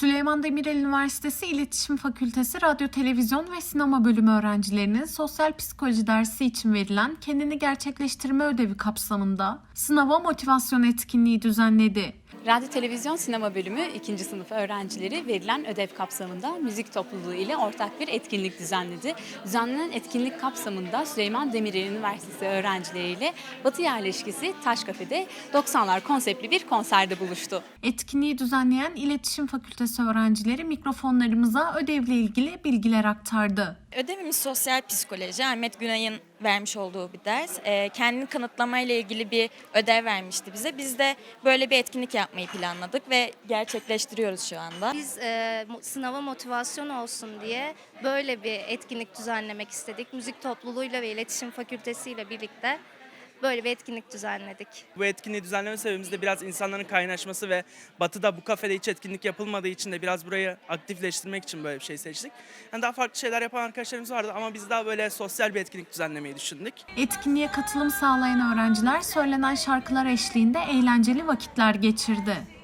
Süleyman Demirel Üniversitesi İletişim Fakültesi Radyo, Televizyon ve Sinema Bölümü öğrencilerinin sosyal psikoloji dersi için verilen kendini gerçekleştirme ödevi kapsamında sınava motivasyon etkinliği düzenledi. Radyo, Televizyon, Sinema Bölümü 2. sınıf öğrencileri verilen ödev kapsamında müzik topluluğu ile ortak bir etkinlik düzenledi. Düzenlenen etkinlik kapsamında Süleyman Demirel Üniversitesi öğrencileriyle Batı yerleşkesi Taş Kafe'de 90'lar konseptli bir konserde buluştu. Etkinliği düzenleyen İletişim Fakültesi öğrencileri mikrofonlarımıza ödevle ilgili bilgiler aktardı. Ödevimiz sosyal psikoloji. Ahmet Günay'ın vermiş olduğu bir ders. Ee, kendini kanıtlamayla ilgili bir ödev vermişti bize. Biz de böyle bir etkinlik yapmayı planladık ve gerçekleştiriyoruz şu anda. Biz e, sınava motivasyon olsun diye böyle bir etkinlik düzenlemek istedik. Müzik topluluğuyla ve iletişim fakültesiyle birlikte böyle bir etkinlik düzenledik. Bu etkinliği düzenleme sebebimiz de biraz insanların kaynaşması ve Batı'da bu kafede hiç etkinlik yapılmadığı için de biraz burayı aktifleştirmek için böyle bir şey seçtik. Yani daha farklı şeyler yapan arkadaşlarımız vardı ama biz daha böyle sosyal bir etkinlik düzenlemeyi düşündük. Etkinliğe katılım sağlayan öğrenciler söylenen şarkılar eşliğinde eğlenceli vakitler geçirdi.